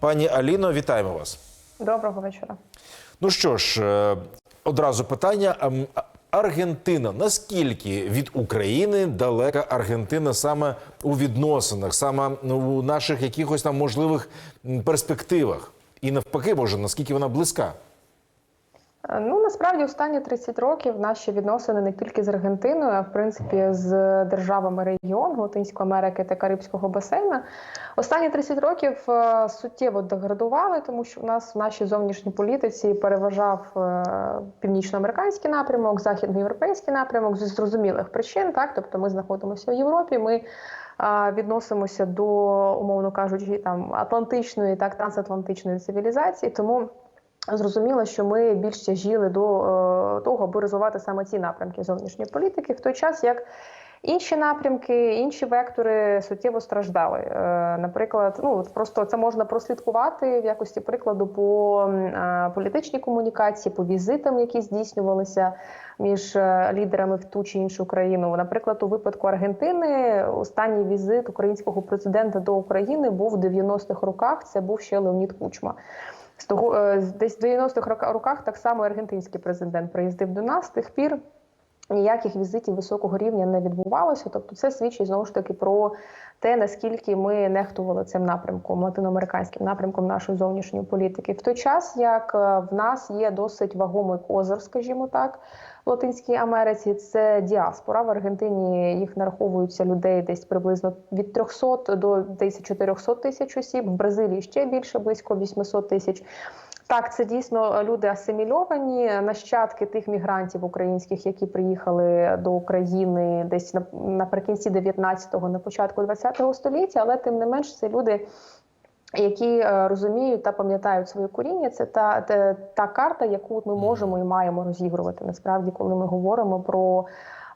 Пані Аліно, вітаємо вас. Доброго вечора. Ну що ж, е, одразу питання. Ем, Аргентина наскільки від України далека Аргентина саме у відносинах, саме у наших якихось там можливих перспективах? І навпаки, може, наскільки вона близька? Е, Ну насправді останні 30 років наші відносини не тільки з Аргентиною, а в принципі з державами регіону Латинської Америки та Карибського басейна. Останні 30 років е, суттєво деградували, тому що в нас в нашій зовнішній політиці переважав е, північноамериканський напрямок, західноєвропейський напрямок зі зрозумілих причин. Так, тобто ми знаходимося в Європі. Ми відносимося до, умовно кажучи, там атлантичної, так трансатлантичної цивілізації, тому. Зрозуміло, що ми більш тяжіли до е, того, аби розвивати саме ці напрямки зовнішньої політики, в той час як інші напрямки, інші вектори суттєво страждали. Е, наприклад, ну просто це можна прослідкувати в якості прикладу по е, політичній комунікації, по візитам, які здійснювалися між лідерами в ту чи іншу країну. Наприклад, у випадку Аргентини останній візит українського президента до України був в 90-х роках. Це був ще Леонід Кучма. З того е, десь в 90-х роках так само аргентинський президент приїздив до нас. З тих пір ніяких візитів високого рівня не відбувалося. Тобто, це свідчить знову ж таки про те, наскільки ми нехтували цим напрямком, латиноамериканським напрямком нашої зовнішньої політики. В той час як е, в нас є досить вагомий козир, скажімо так. В Латинській Америці це діаспора. В Аргентині їх нараховуються людей десь приблизно від 300 до десь 400 тисяч осіб. В Бразилії ще більше, близько 800 тисяч. Так, це дійсно люди асимільовані, нащадки тих мігрантів українських, які приїхали до України десь на- наприкінці 19-го, на початку 20-го століття, але тим не менш це люди. Які е, розуміють та пам'ятають своє коріння, це та, та, та карта, яку ми можемо і маємо розігрувати. Насправді, коли ми говоримо про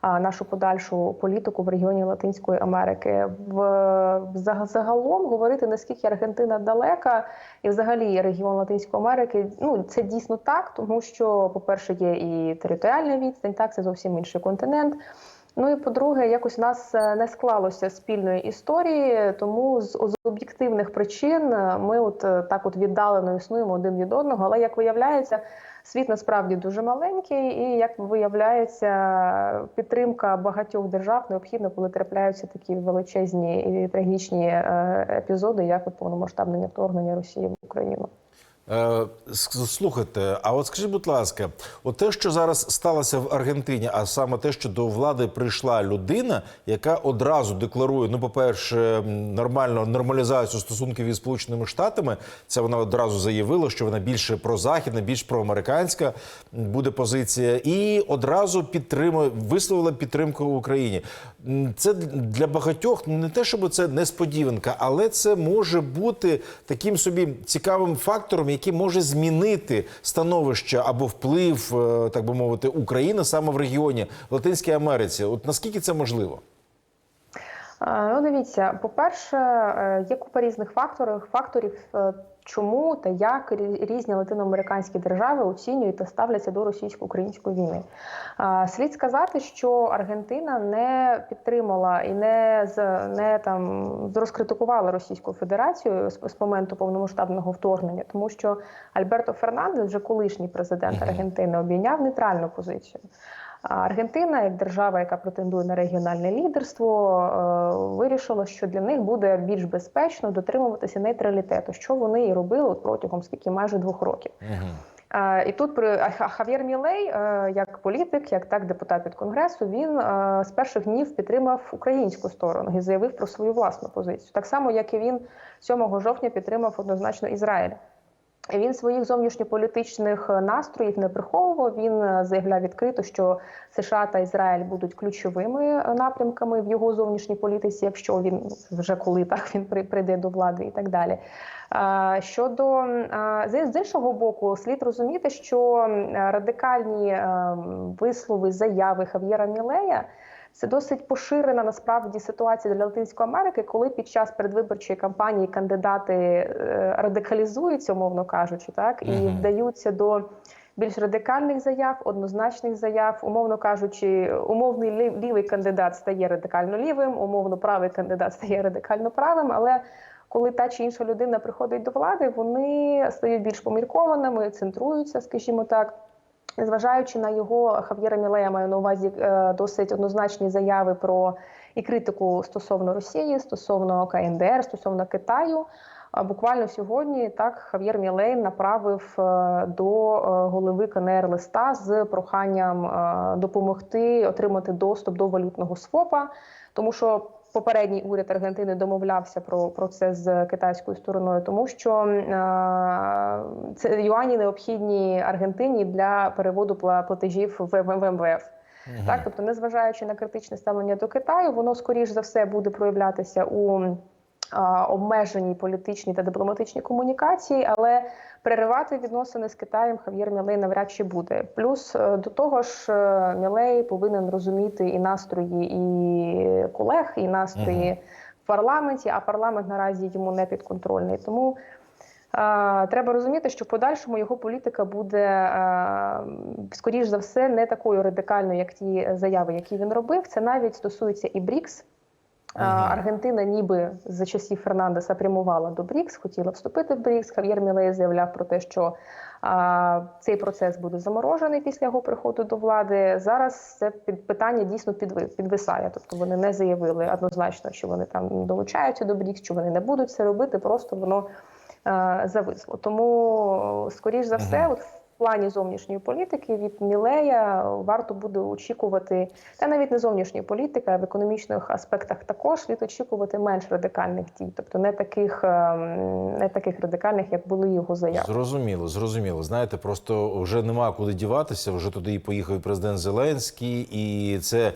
нашу подальшу політику в регіоні Латинської Америки, в загалом говорити наскільки Аргентина далека, і взагалі регіон Латинської Америки, ну це дійсно так, тому що, по-перше, є і територіальна відстань, так це зовсім інший континент. Ну і по-друге, якось у нас е, не склалося спільної історії, тому з, з об'єктивних причин е, ми от е, так от віддалено існуємо один від одного. Але як виявляється, світ насправді дуже маленький, і як виявляється, підтримка багатьох держав необхідна, коли трапляються такі величезні і трагічні епізоди, як повномасштабне вторгнення Росії в Україну. Е, Слухайте, а от скажіть, будь ласка, от те, що зараз сталося в Аргентині, а саме те, що до влади прийшла людина, яка одразу декларує, ну, по-перше, нормально нормалізацію стосунків із Сполученими Штатами, це вона одразу заявила, що вона більше прозахідна, більш проамериканська буде позиція, і одразу підтримує, висловила підтримку Україні. Це для багатьох ну не те, щоб це несподіванка, але це може бути таким собі цікавим фактором, який може змінити становище або вплив, е, так би мовити, України саме в регіоні Латинській Америці. От наскільки це можливо? Е, Ну, дивіться, по-перше, е, є купа різних факторів, факторів, е, чому та як різні латиноамериканські держави оцінюють та ставляться до російсько-української війни. Слід сказати, що Аргентина не підтримала і не з не там розкритикувала Російську Федерацію з, з моменту повномасштабного вторгнення, тому що Альберто Фернандес, вже колишній президент Аргентини, обійняв нейтральну позицію. Аргентина, як держава, яка претендує на регіональне лідерство, е, вирішила, що для них буде більш безпечно дотримуватися нейтралітету, що вони і робили протягом скільки майже двох років. І тут при Хав'єр Мілей, е, як політик, як так депутат від конгресу, він е, з перших днів підтримав українську сторону і заявив про свою власну позицію. Так само, як і він 7 жовтня підтримав однозначно Ізраїль. Він своїх зовнішньополітичних е, настроїв не приховував. Він е, заявляв відкрито, що США та Ізраїль будуть ключовими е, напрямками в його зовнішній політиці, якщо він вже коли так він при- прийде до влади і так далі. Щодо з іншого боку, слід розуміти, що радикальні е, вислови заяви Хав'єра Мілея. Це досить поширена насправді ситуація для Латинської Америки, коли під час передвиборчої кампанії кандидати е, радикалізуються, умовно кажучи, так і Мгм. вдаються до більш радикальних заяв, однозначних заяв, умовно кажучи, умовний лів- лівий кандидат стає радикально лівим, умовно правий кандидат стає радикально правим, але коли та чи інша людина приходить до влади, вони стають більш поміркованими, центруються, скажімо так. Незважаючи на його Хав'єра Мілея, маю на увазі е, досить однозначні заяви про і критику стосовно Росії, стосовно КНДР, стосовно Китаю. Буквально сьогодні так Хав'єр Мілей направив е, до е, голови КНР листа з проханням допомогти отримати доступ до валютного СВОПа, тому що попередній уряд Аргентини домовлявся про, про це з китайською стороною, тому що е, це юані необхідні Аргентині для переводу платежів в в МВФ. Так, тобто, незважаючи на критичне ставлення до Китаю, воно скоріш за все буде проявлятися у обмеженій політичній та дипломатичній комунікації, але переривати відносини з Китаєм Хав'єр Мілей навряд чи буде. Плюс е, до того ж, е, Мілей повинен розуміти і настрої і колег, і настрої в парламенті, а парламент наразі йому не підконтрольний. Тому Е, Треба розуміти, що в подальшому його політика буде е, скоріш за все не такою радикальною, як ті заяви, які він робив. Це навіть стосується і БРІКС. Е, Аргентина, ніби за часів Фернандеса прямувала до БРІКС, хотіла вступити в БРІКС. Хав'єр Мілей заявляв про те, що а, цей процес буде заморожений після його приходу до влади. Зараз це питання дійсно підви- підвисає. Тобто вони не заявили однозначно, що вони там долучаються до БРІКС, що вони не будуть це робити. Просто воно е, зависло. Тому, скоріш за все, от плані зовнішньої політики від Мілея варто буде очікувати, та навіть не зовнішньої політики, а в економічних аспектах також слід очікувати менш радикальних дій, тобто не таких, ем, не таких радикальних, як були його заяви. Зрозуміло, зрозуміло. Знаєте, просто вже нема куди діватися. Вже туди і поїхав президент Зеленський, і це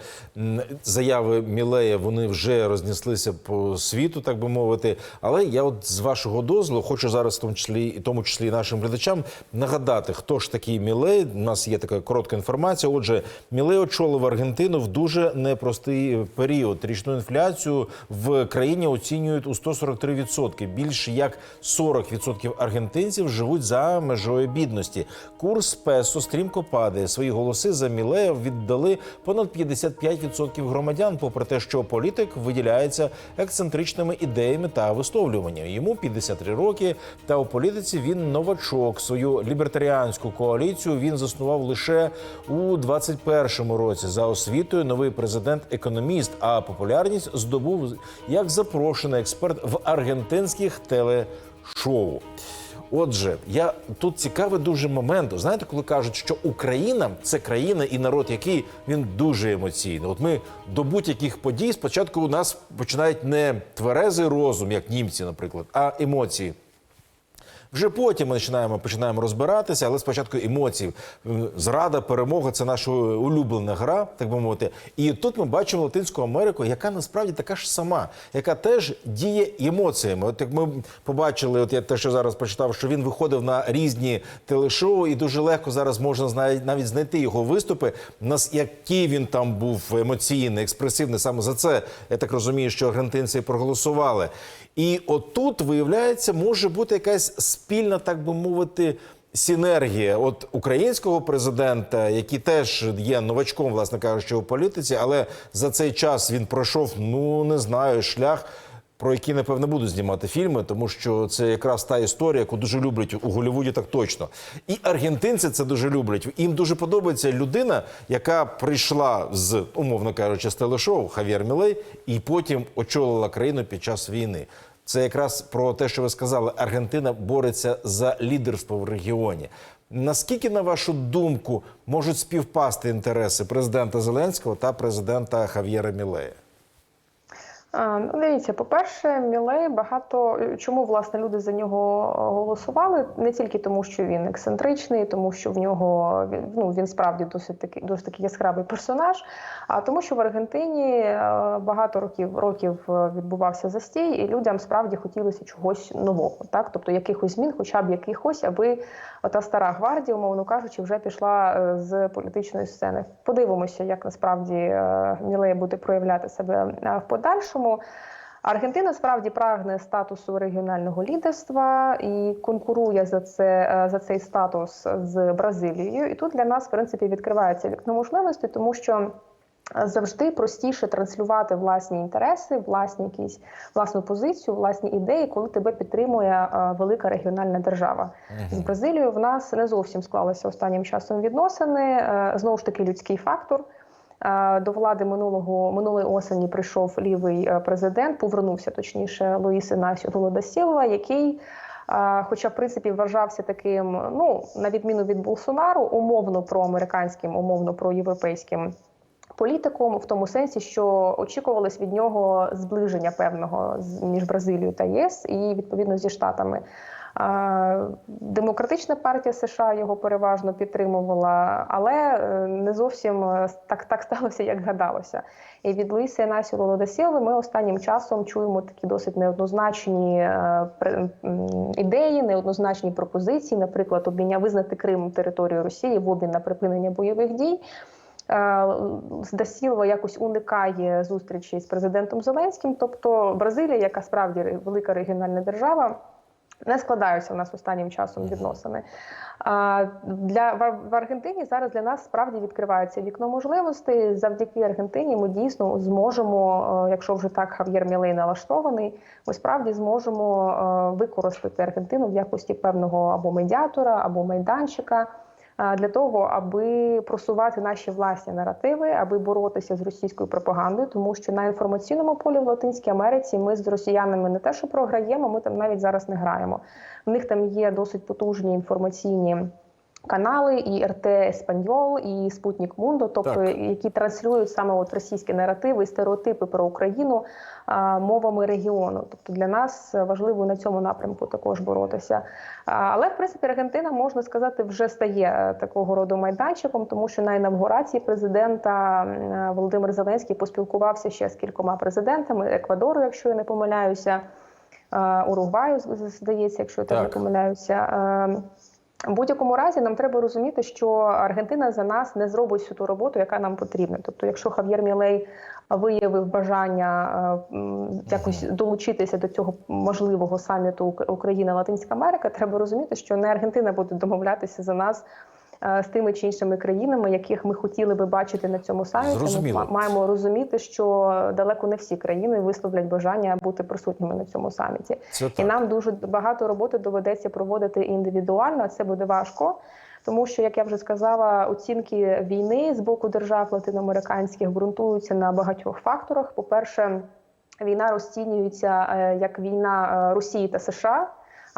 заяви Мілея вони вже рознеслися по світу, так би мовити. Але я, от з вашого дозволу, хочу зараз, в тому числі і тому числі нашим глядачам, нагадати, хто ж такий Мілей. У нас є така коротка інформація. Отже, Мілей очолив Аргентину в дуже непростий період. Річну інфляцію в країні оцінюють у 143%. Більше як 40% аргентинців живуть за межою бідності. Курс песо стрімко падає. Свої голоси за Мілея віддали понад 55% громадян, попри те, що політик виділяється ексцентричними ідеями та висловлюваннями. Йому 53 роки, та у політиці він новачок. Свою лібертаріанську коаліцію він заснував лише у 21-му році. За освітою новий президент-економіст, а популярність здобув як запрошений експерт в аргентинських телешоу. Отже, я тут цікавий дуже момент. Знаєте, коли кажуть, що Україна це країна і народ, який він дуже емоційний. От ми до будь-яких подій спочатку у нас починають не тверезий розум, як німці, наприклад, а емоції. Вже потім ми починаємо, починаємо розбиратися, але спочатку емоції. Зрада, перемога це наша улюблена гра, так би мовити. І тут ми бачимо Латинську Америку, яка насправді така ж сама, яка теж діє емоціями. От як ми побачили, от я те, що зараз прочитав, що він виходив на різні телешоу, і дуже легко зараз можна навіть знайти його виступи. Нас який він там був емоційний, експресивний. Саме за це я так розумію, що аргентинці проголосували. І отут, виявляється, може бути якась спільна, так би мовити, синергія от українського президента, який теж є новачком, власне кажучи, у політиці, але за цей час він пройшов, ну не знаю, шлях. Про які напевно буду знімати фільми, тому що це якраз та історія, яку дуже люблять у Голлівуді, так точно. І аргентинці це дуже люблять. Їм дуже подобається людина, яка прийшла з, умовно кажучи, з телешоу Хав'єр Мілей, і потім очолила країну під час війни. Це якраз про те, що ви сказали, Аргентина бореться за лідерство в регіоні. Наскільки, на вашу думку, можуть співпасти інтереси президента Зеленського та президента Хав'єра Мілея? Ну, дивіться, по-перше, Мілей багато чому власне люди за нього голосували не тільки тому, що він ексцентричний, тому що в нього ну він справді досить такий досить такий яскравий персонаж. А тому, що в Аргентині е, багато років років е, відбувався застій, і людям справді хотілося чогось нового, так тобто якихось змін, хоча б якихось, аби ота стара гвардія, умовно кажучи, вже пішла е, з політичної сцени. Подивимося, як насправді е, Мілей буде проявляти себе е, в подальшому. Аргентина справді прагне статусу регіонального лідерства і конкурує за це е, за цей статус з Бразилією. І тут для нас, в принципі, відкривається вікно можливості, тому що. завжди простіше транслювати власні інтереси, власні якісь власну позицію, власні ідеї, коли тебе підтримує е, велика регіональна держава. З Бразилією в нас не зовсім склалися останнім часом відносини. Е, Знову ж таки, людський фактор. До влади минулого минулої осені прийшов лівий е, президент, повернувся точніше Луїс Інасіо Голодасілова, да який, хоча в принципі вважався таким, ну на відміну від Болсонару, умовно проамериканським, умовно проєвропейським політиком, в тому сенсі, що очікувалось від нього зближення певного між Бразилією та ЄС і відповідно зі штатами. Демократична партія США його переважно підтримувала, але е, не зовсім е, так, так сталося, як гадалося. І від Луїса Лула да ми останнім часом чуємо такі досить неоднозначні е, ідеї, неоднозначні пропозиції, наприклад, обміня визнати Крим територією Росії в обмін на припинення бойових дій. Е, Дасілва якось уникає зустрічі з президентом Зеленським. Тобто Бразилія, яка справді велика регіональна держава, не складаються в нас останнім часом відносини. А для в, Аргентині зараз для нас справді відкривається вікно можливостей. Завдяки Аргентині ми дійсно зможемо, е, якщо вже так Хав'єр Мілей налаштований, ми справді зможемо е, використати Аргентину в якості певного або медіатора, або майданчика. Для того аби просувати наші власні наративи, аби боротися з російською пропагандою, тому що на інформаційному полі в Латинській Америці ми з росіянами не те, що програємо, ми там навіть зараз не граємо. В них там є досить потужні інформаційні. Канали і РТ Еспаньол, і Спутник Мундо, тобто Так. які транслюють саме от російські наративи і стереотипи про Україну а, мовами регіону. Тобто для нас важливо на цьому напрямку також боротися. А, Але в принципі Аргентина можна сказати вже стає е, такого роду майданчиком, тому що на інавгурації президента е, Володимир Зеленський поспілкувався ще з кількома президентами Еквадору, якщо я не помиляюся, е, Уругваю, здається, якщо я теж не Так. помиляюся. В будь-якому разі нам треба розуміти, що Аргентина за нас не зробить всю ту роботу, яка нам потрібна. Тобто, якщо Хав'єр Мілей виявив бажання е, якось долучитися до цього можливого саміту Ук- Україна Латинська Америка, треба розуміти, що не Аргентина буде домовлятися за нас. Е, З тими чи іншими країнами, яких ми хотіли би бачити на цьому саміті, ми Зрозуміло. маємо розуміти, що далеко не всі країни висловлять бажання бути присутніми на цьому саміті. І нам дуже багато роботи доведеться проводити індивідуально. Це буде важко, тому що, як я вже сказала, оцінки війни з боку держав латиноамериканських ґрунтуються на багатьох факторах. По-перше, війна розцінюється е, як війна е, Росії та США,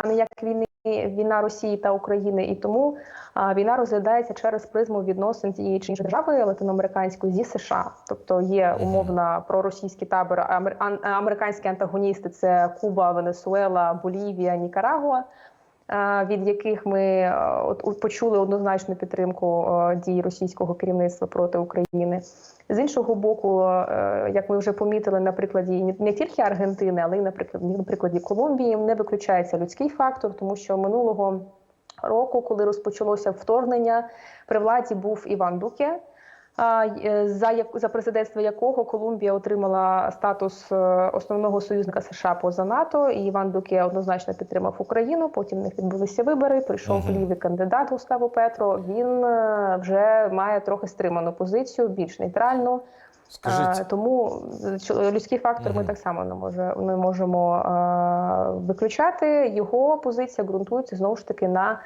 а не як війни. Війна Росії та України, і тому а, війна розглядається через призму відносин цієї чи іншої держави латиноамериканської зі США. Тобто є умовна проросійський табор, амер- ан- американські антагоністи це Куба, Венесуела, Болівія, Нікарагуа, від яких ми е, почули однозначну підтримку е, дій російського керівництва проти України. З іншого боку, е, як ми вже помітили на прикладі не тільки Аргентини, але й наприклад на прикладі Колумбії, не виключається людський фактор, тому що минулого року, коли розпочалося вторгнення, при владі був Іван Дуке. Е, За за президентство якого Колумбія отримала статус е, основного союзника США поза НАТО, і Іван Дуке однозначно підтримав Україну. Потім в них відбулися вибори. Прийшов Мгм. лівий кандидат Густаво Петро. Він е, вже має трохи стриману позицію, більш нейтральну. Скажіть, Тому людський фактор ми так само не може не можемо виключати. Його позиція ґрунтується знову ж таки на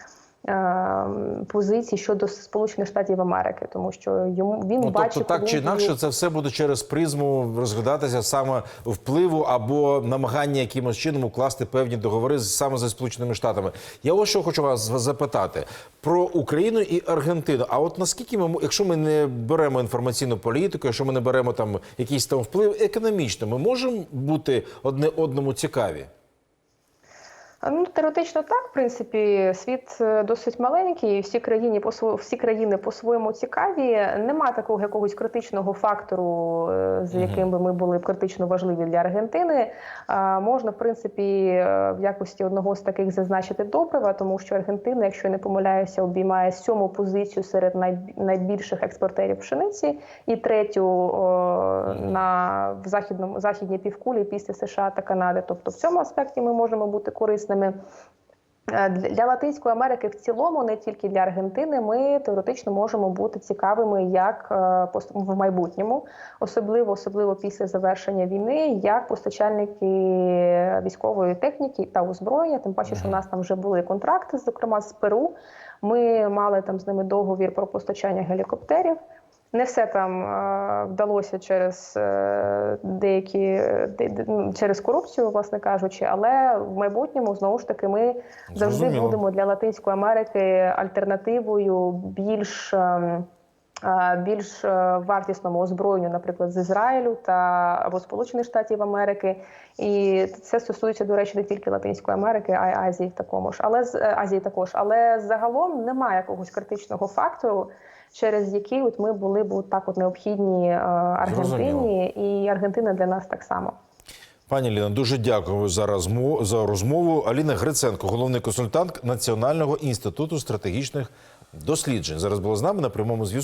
е, позиції щодо Сполучених Штатів Америки, тому що йому він ну, бачить тобто так чи інакше це все буде через призму розглядатися саме впливу або намагання якимось чином укласти певні договори саме зі Сполученими Штатами. Я ось що хочу вас запитати про Україну і Аргентину. А от наскільки ми, якщо ми не беремо інформаційну політику, якщо ми не беремо там якийсь там вплив економічно, ми можемо бути одне одному цікаві? Ну, теоретично так, в принципі, світ е, досить маленький, і всі країни по всі країни по-своєму цікаві. Нема такого якогось критичного фактору, е, з яким би ми були б критично важливі для Аргентини. А, Можна, в принципі, е, в якості одного з таких зазначити добрива, тому що Аргентина, якщо я не помиляюся, обіймає сьому позицію серед найбільших експортерів пшениці і третю о, на в західному західній півкулі після США та Канади. Тобто в цьому аспекті ми можемо бути корисними. Е, Для для Латинської Америки в цілому, не тільки для Аргентини, ми теоретично можемо бути цікавими як е, в майбутньому, особливо особливо після завершення війни, як постачальники військової техніки та озброєння. Тим паче, що в нас там вже були контракти, зокрема з Перу. Ми мали там з ними договір про постачання гелікоптерів. Не все там е, вдалося через е, деякі де- де- ну, через корупцію, власне кажучи, але в майбутньому знову ж таки ми завжди Зрозуміло. будемо для Латинської Америки альтернативою більш. е, більш вартісному озброєнню, наприклад, з Ізраїлю та або Сполучених Штатів Америки, і це стосується, до речі, не тільки Латинської Америки, а й Азії такому ж, але з Азії також. Але загалом немає якогось критичного фактору, через який от ми були б от так от необхідні Аргентині, Аргентині, і Аргентина для нас так само. Пані Ліна, дуже дякую за розмову за розмову. Аліна Гриценко, головний консультант Національного інституту стратегічних досліджень, зараз була з нами на прямому зв'язку.